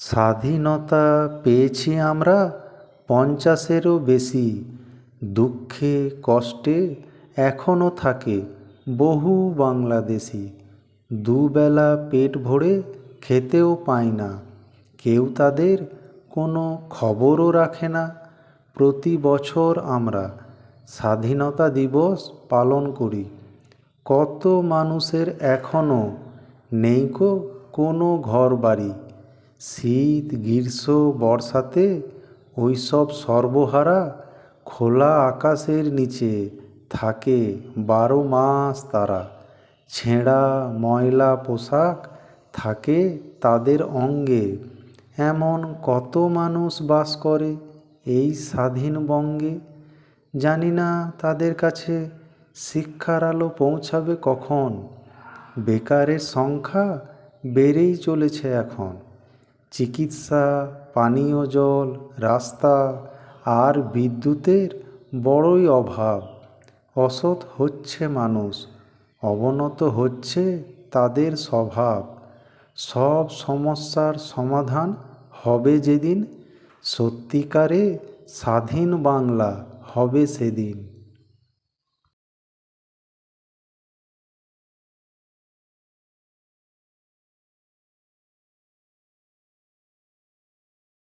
স্বাধীনতা পেয়েছি আমরা পঞ্চাশেরও বেশি, দুঃখে, কষ্টে এখনও থাকে বহু বাংলাদেশি। দুবেলা পেট ভরে খেতেও পায় না, কেউ তাদের কোনো খবরও রাখে না। প্রতি বছর আমরা স্বাধীনতা দিবস পালন করি। কত মানুষের এখনও নেই কো কোনো ঘর বাড়ি শীত, গ্রীষ্ম, বর্ষাতে ওই সব সর্বহারা খোলা আকাশের নিচে থাকে বারো মাস তারা। ছেঁড়া ময়লা পোশাক থাকে তাদের অঙ্গে। এমন কত মানুষ বাস করে এই স্বাধীন বঙ্গে? জানি না তাদের কাছে শিক্ষার আলো পৌঁছাবে কখন। বেকারের সংখ্যা বেড়েই চলেছে এখন। চিকিৎসা, পানীয় জল, রাস্তা আর বিদ্যুতের বড়ই অভাব। অসৎ হচ্ছে মানুষ, অবনত হচ্ছে তাদের স্বভাব। সব সমস্যার সমাধান হবে যেদিন, সত্যিকারে স্বাধীন বাংলা হবে সেদিন।